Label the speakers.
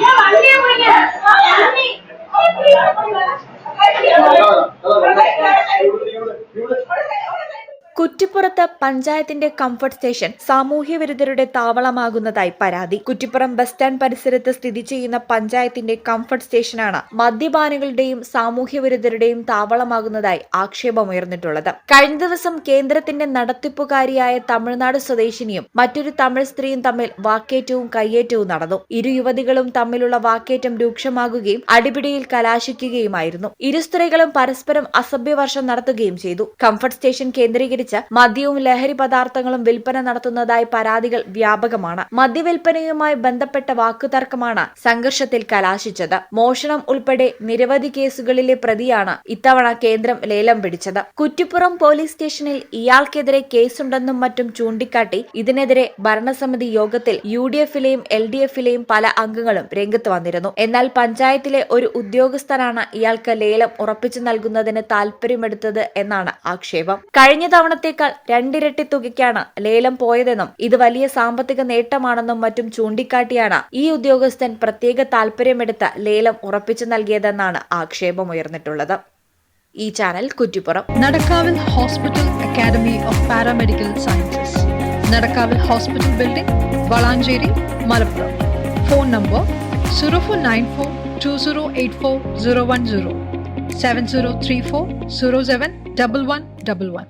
Speaker 1: ஏன் வண்டியை குடிக்க
Speaker 2: കുറ്റിപ്പുറത്ത് പഞ്ചായത്തിന്റെ കംഫർട്ട് സ്റ്റേഷൻ സാമൂഹ്യ വിരുദ്ധരുടെ താവളമാകുന്നതായി പരാതി. കുറ്റിപ്പുറം ബസ് സ്റ്റാൻഡ് പരിസരത്ത് സ്ഥിതി ചെയ്യുന്ന പഞ്ചായത്തിന്റെ കംഫർട്ട് സ്റ്റേഷനാണ് മദ്യപാനികളുടെയും സാമൂഹ്യ വിരുദ്ധരുടെയും താവളമാകുന്നതായി ആക്ഷേപമുയർന്നിട്ടുള്ളത്. കഴിഞ്ഞ ദിവസം കേന്ദ്രത്തിന്റെ നടത്തിപ്പുകാരിയായ തമിഴ്നാട് സ്വദേശിനിയും മറ്റൊരു തമിഴ് സ്ത്രീയും തമ്മിൽ വാക്കേറ്റവും കയ്യേറ്റവും നടന്നു. ഇരു യുവതികളും തമ്മിലുള്ള വാക്കേറ്റം രൂക്ഷമാകുകയും അടിപിടിയിൽ കലാശിക്കുകയുമായിരുന്നു. ഇരു സ്ത്രീകളും പരസ്പരം അസഭ്യവർഷം നടത്തുകയും ചെയ്തു. കംഫർട്ട് സ്റ്റേഷൻ കേന്ദ്രീകരിച്ച് മദ്യവും ലഹരി പദാർത്ഥങ്ങളും വിൽപ്പന നടത്തുന്നതായി പരാതികൾ വ്യാപകമാണ്. മദ്യവിൽപ്പനയുമായി ബന്ധപ്പെട്ട വാക്കുതർക്കമാണ് സംഘർഷത്തിൽ കലാശിച്ചത്. മോഷണം ഉൾപ്പെടെ നിരവധി കേസുകളിലെ പ്രതിയാണ് ഇത്തവണ കേന്ദ്രം ലേലം പിടിച്ചത്. കുറ്റിപ്പുറം പോലീസ് സ്റ്റേഷനിൽ ഇയാൾക്കെതിരെ കേസുണ്ടെന്നും മറ്റും ചൂണ്ടിക്കാട്ടി ഇതിനെതിരെ ഭരണസമിതി യോഗത്തിൽ യു ഡി എഫിലെയും എൽ ഡി എഫിലെയും പല അംഗങ്ങളും രംഗത്ത് വന്നിരുന്നു. എന്നാൽ പഞ്ചായത്തിലെ ഒരു ഉദ്യോഗസ്ഥനാണ് ഇയാൾക്ക് ലേലം ഉറപ്പിച്ചു നൽകുന്നതിന് താൽപര്യമെടുത്തത് എന്നാണ് ആക്ഷേപം. കഴിഞ്ഞ തവണത്തേക്കാൾ രണ്ടിരട്ടി തുകയ്ക്കാണ് ലേലം പോയതെന്നും ഇത് വലിയ സാമ്പത്തിക നേട്ടമാണെന്നും മറ്റും ചൂണ്ടിക്കാട്ടിയാണ് ഈ ഉദ്യോഗസ്ഥൻ പ്രത്യേക താൽപര്യമെടുത്ത് ലേലം ഉറപ്പിച്ചു നൽകിയതെന്നാണ് ആക്ഷേപമുയർന്നിട്ടുള്ളത്. ഈ channel Kuttippuram.
Speaker 3: Nadakkavil hospital academy of paramedical sciences. Nadakkavil hospital building Valanchery Malappuram. Phone number zero four nine four two zero eight four zero one zero. Seven zero three four zero seven double one double one.